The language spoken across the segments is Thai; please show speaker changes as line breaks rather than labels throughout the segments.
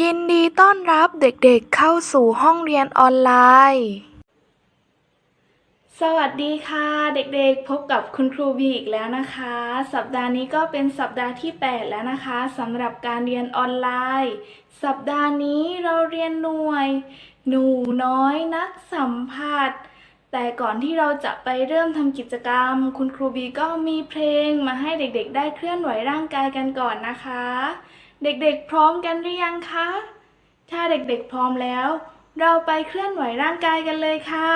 ยินดีต้อนรับเด็กๆเข้าสู่ห้องเรียนออนไลน์ สวัสดีค่ะ เด็กๆ พบกับคุณครูบีอีกแล้วนะคะ สัปดาห์นี้ก็เป็นสัปดาห์ที่ 8 แล้วนะคะสำหรับการเรียนออนไลน์ สัปดาห์นี้เราเรียนหน่วย หนูน้อยนักสัมผัส แต่ก่อนที่เราจะไปเริ่มทำกิจกรรม คุณครูบีก็มีเพลงมาให้เด็กๆ ได้เคลื่อนไหวร่างกายกันก่อนนะคะ เด็กๆ พร้อมกันหรือยังคะ ถ้าเด็กๆ พร้อมแล้ว เราไปเคลื่อนไหวร่างกายกันเลยค่ะ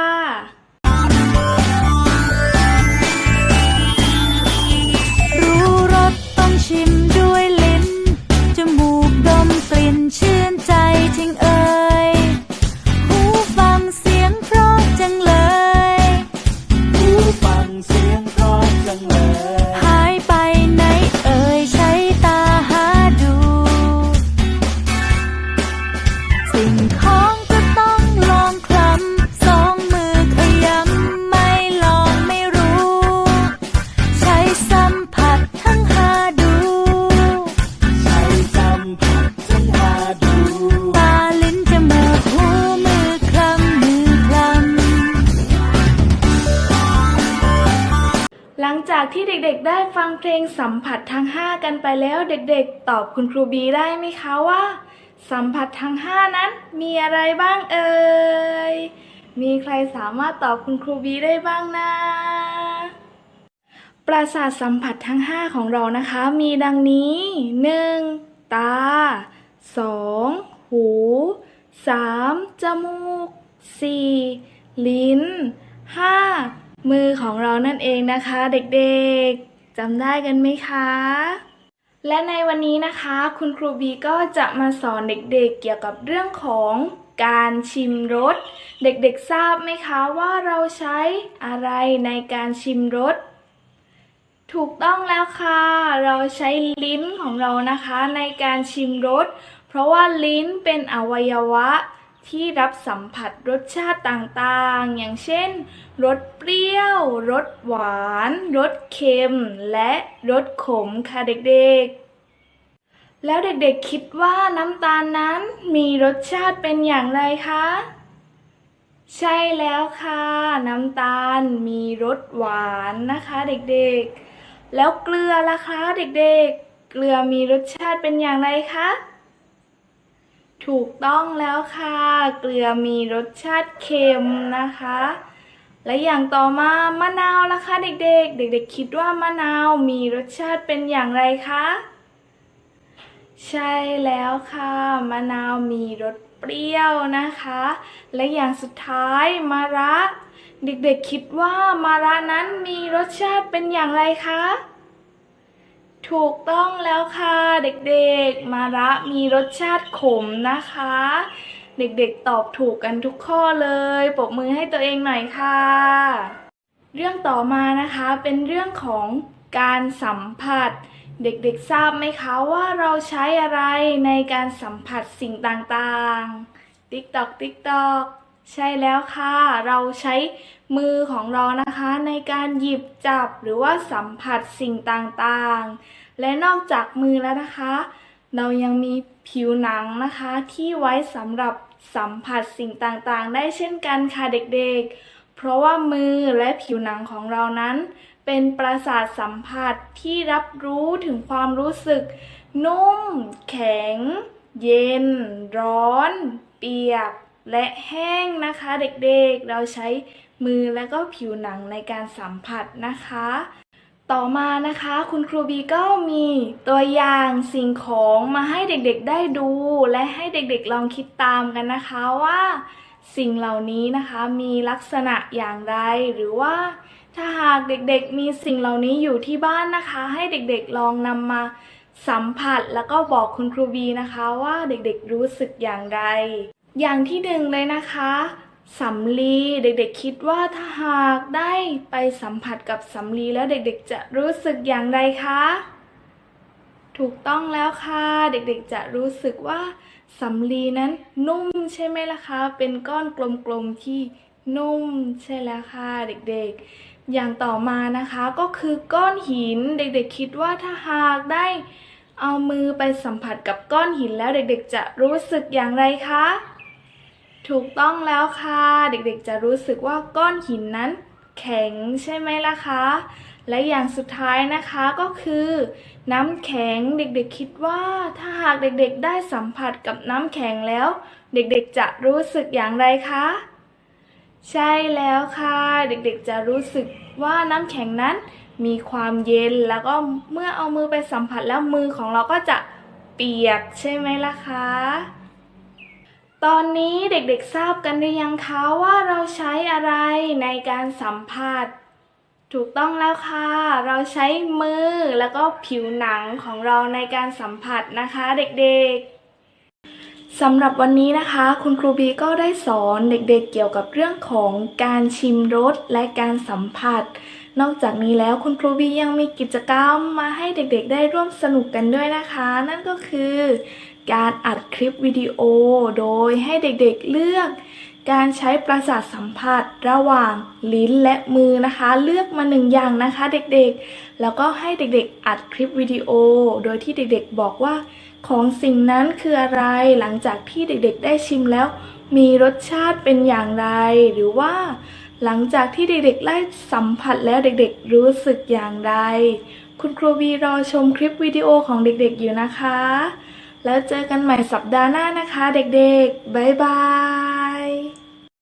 สิ่งของก็ต้องลองคลำสองมือขยำไม่ลองไม่รู้ ใช้สัมผัสทั้งหาดู
ใช้สัมผัสทั้งหาดู
ตาลิ้นจมูกหูมือคลำมือคลำ
หลังจากที่เด็กๆ ได้ฟังเพลงสัมผัสทั้ง5กันไปแล้วเด็กๆ ตอบคุณครูบีได้ไหมคะว่า สัมผัสทั้ง 5 นั้นมีอะไรบ้างเอ่ย มีใครสามารถตอบคุณครูบีได้บ้างนะ ประสาทสัมผัสทั้ง 5 ของเรานะคะ มีดังนี้ 1. ตา 2. หู 3. จมูก 4. ลิ้น 5. มือของเรานั่นเองนะคะ เด็กๆจำได้กันไหมคะ และในวันนี้นะคะ คุณครูบีก็จะมาสอนเด็กๆเกี่ยวกับเรื่องของการชิมรส เด็กๆทราบไหมคะว่าเราใช้อะไรในการชิมรส ถูกต้องแล้วค่ะ เราใช้ลิ้นของเรานะคะในการชิมรส เพราะว่าลิ้นเป็นอวัยวะ ที่รับสัมผัสรสชาติต่างๆ อย่างเช่น รสเปรี้ยว รสหวาน รสเค็ม และรสขมค่ะเด็กๆ แล้วเด็กๆคิดว่าน้ำตาลนั้นมีรสชาติเป็นอย่างไรคะ ใช่แล้วค่ะ น้ำตาลมีรสหวานนะคะเด็กๆ แล้วเกลือล่ะคะเด็กๆ เกลือมีรสชาติเป็นอย่างไรคะ ถูกต้องแล้วค่ะ เกลือมีรสชาติเค็มนะคะ และอย่างต่อมามะนาวล่ะคะเด็กๆ เด็กๆ คิดว่ามะนาวมีรสชาติเป็นอย่างไรคะใช่แล้วค่ะมะนาวมีรสเปรี้ยวนะคะ และอย่างสุดท้ายมะระ เด็กๆคิดว่ามะระนั้นมีรสชาติเป็นอย่างไรคะ ถูกต้องแล้วค่ะเด็กๆมะระมีรสชาติขมนะคะ เด็กๆตอบถูกกันทุกข้อเลยปรบมือให้ตัวเองหน่อยค่ะ เรื่องต่อมานะคะเป็นเรื่องของการสัมผัส เด็กๆทราบไหมคะว่าเราใช้อะไรในการสัมผัสสิ่งต่างๆ ติ๊กตอกติ๊กตอก ใช่แล้วค่ะ เราใช้มือของเรานะคะในการหยิบจับหรือว่าสัมผัสสิ่งต่างๆ และนอกจากมือแล้วนะคะ เรายังมีผิวหนังนะคะที่ไว้สำหรับสัมผัสสิ่งต่างๆ ได้เช่นกันค่ะเด็กๆ เพราะว่ามือและผิวหนังของเรานั้น เป็นประสาทสัมผัสที่รับรู้ถึงความรู้สึก นุ่ม แข็ง เย็น ร้อน เปียก และแห้งนะคะเด็กๆ เราใช้มือและก็ผิวหนังในการสัมผัสนะคะ ต่อมานะคะคุณครูบีก็มีตัวอย่างสิ่งของมาให้เด็กๆได้ดู และให้เด็กๆลองคิดตามกันนะคะว่า สิ่งเหล่านี้นะคะมีลักษณะอย่างไรหรือว่า ถ้าหากเด็กๆ มีสิ่งเหล่านี้อยู่ที่บ้านนะคะ ให้เด็กๆลองนำมาสัมผัสแล้วก็บอกคุณครูบีนะคะว่าเด็กๆรู้สึกอย่างไร อย่างที่หนึ่งเลยนะคะสำลีเด็กๆคิดว่าถ้าหากได้ไปสัมผัสกับสำลีแล้วเด็กๆจะรู้สึกอย่างไรคะถูกต้องแล้วค่ะ เด็กๆจะรู้สึกว่าสำลีนั้นนุ่มใช่ไหมล่ะคะ เป็นก้อนกลมๆที่นุ่มใช่แล้วค่ะ เด็กๆ อย่างต่อมานะคะก็คือก้อนหินเด็กๆคิดว่าถ้าหากได้เอามือไปสัมผัสกับก้อนหินแล้วเด็กๆจะรู้สึกอย่างไรคะ ถูกต้องแล้วค่ะ เด็กๆ จะรู้สึกว่าก้อนหินนั้น แข็งใช่ไหมล่ะคะ และอย่างสุดท้ายนะคะก็คือ น้ำแข็งเด็กๆคิดว่า ถ้าหากเด็กๆ ได้สัมผัสกับน้ำแข็งแล้ว เด็กๆ จะรู้สึกอย่างไรคะ ใช่แล้วค่ะ เด็กๆ จะรู้สึกว่าน้ำแข็งนั้น มีความเย็นแล้วก็เมื่อเอามือไปสัมผัสแล้วมือของเราก็จะเปียกใช่ไหมล่ะคะ ตอนนี้เด็กๆทราบกันหรือยังคะว่าเราใช้อะไรในการสัมผัส ถูกต้องแล้วค่ะ เราใช้มือแล้วก็ผิวหนังของเราในการสัมผัสนะคะเด็กๆสำหรับวันนี้นะคะ คุณครูบีก็ได้สอนเด็กๆเกี่ยวกับเรื่องของการชิมรสและการสัมผัส นอกจากนี้แล้วคุณครูบียังมีกิจกรรมมาให้เด็กๆ ได้ร่วมสนุกกันด้วยนะคะ นั่นก็คือการอัดคลิปวิดีโอ โดยให้เด็กๆเลือก การใช้ประสาทสัมผัสระหว่างลิ้นและมือนะคะ เลือกมาหนึ่งอย่างนะคะเด็กๆ แล้วก็ให้เด็กๆ อัดคลิปวิดีโอ โดยที่เด็กๆ บอกว่าของสิ่งนั้นคืออะไรหลังจากที่เด็กๆ ได้ชิมแล้ว มีรสชาติเป็นอย่างไรหรือว่า หลังจากที่เด็กๆได้สัมผัสแล้วเด็กๆรู้สึกอย่างไร คุณครูวีรอชมคลิปวิดีโอของเด็กๆอยู่นะคะ แล้วเจอกันใหม่สัปดาห์หน้านะคะเด็กๆ บ๊ายบาย